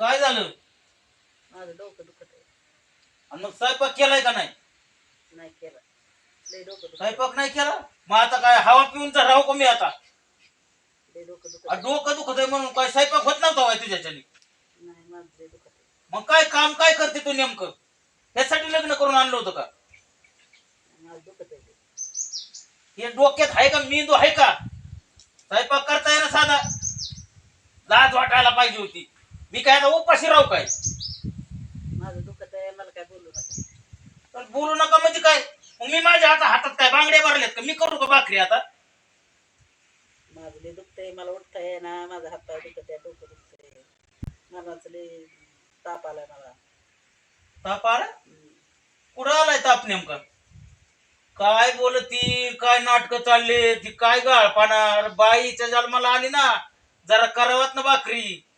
काय झालं? माझं डोकं दुखत आहे आणि मग स्वयंपाक केलाय का नाही? नाही केलं. लय डोकं दुखत स्वयंपाक नाही केला? मग आता काय हवा पिऊन तर राहू का मी आता? लय डोकं दुखत आ, डोकं दुखत आहे म्हणून काय स्वयंपाक होत नव्हता वाय तुझ्याच्यानी? नाही माझं लय दुखत आहे मग काय काम काय करते तू नेमकं? त्यासाठी लग्न करून आणलं होतं का? माझं दुखत आहे हे डोक्यात आहे का? मेंदू आहे का? स्वयंपाक करता येणं साधा. लाज वाटायला पाहिजे होती. मी काय आता उपाशी राहू काय? माझं दुखत आहे मला काय बोलू नका. बोलू नका म्हणजे काय? मग मी माझ्या आता हातात काय बांगड्या भरल्यात का? मी करू का भाकरी आता? माझं लय दुखतंय मला उठता आहे ना माझा हात पाय दुखत आहे डोकं दुखतंय. मलाच लय ताप आलाय मला. ताप आला? हम्म. कुठं आलाय ताप नेमका? काय बोलती काय नाटक चालले ती काय गाळपाना? अरे बाईच्या जन्माला आली ना जरा करावत ना भाकरी. आहे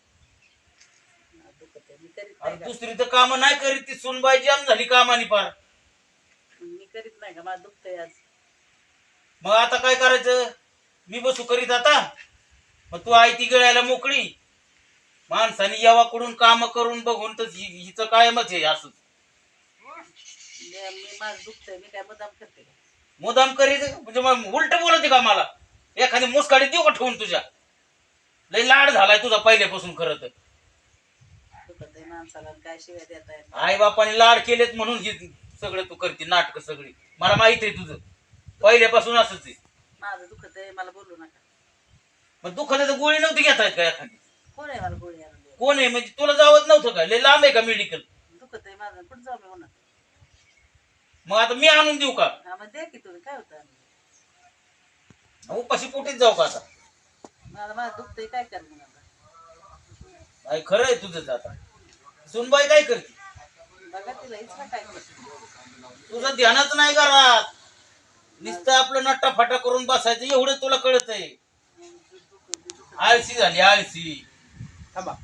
करीत अरे नाही का? दुसरी तर काम नाही करीत ती सुनबाई जाम झाली कामानी पार. मी करीत नाही का? माझं दुखतंय आज. मग आता काय करायचं? मी बसू करीत आता. मग तू आई ती गिळायला मोकळी. माणसाने यावाकडून काम करून बघून तर हि- हिचं कायमच आहे असं. मी मी माझं दुखतंय मी काय मुद्दाम करते का? मुदाम करीत म्हणजे मग उलट बोलते का मला? एखादी मुसकाडी देऊ का ठेवून तुझ्या? लय लाड झालाय तुझा पहिल्यापासून खरं तर. माणसाला काय शिवाय देता येत आई बापाने लाड केलेत म्हणून हे सगळं तू करते नाटक सगळी. मला माहीत आहे तुझं. पहिल्यापासून असंच आहे. माझं दुखत आहे मला बोलू नका. मग दुखाचं गोळी नव्हती घेता येत का एखादी? कोण आहे मला गोळी आणून? कोण आहे? म्हणजे तुला जावत नव्हतं का? लय लांब आहे का मेडिकल दुखत आहे माझं कुठं जाऊ मी म्हणत मग आता मी आणून देऊ का? हा मग द्या की तुम्ही काय होतं? उपाशी पोटीत जाऊ का आता? मला माझं दुखतंय काय कर मग आता? आई खरं आहे तुझंच आता. सुनबाई काय करते? बघा तिला तुझं ध्यानच नाही घरात. नुसतं आपलं नट्टा फाटा करून बसायचं एवढं तुला कळत आहे आळशी झाली आळशी. थांबा.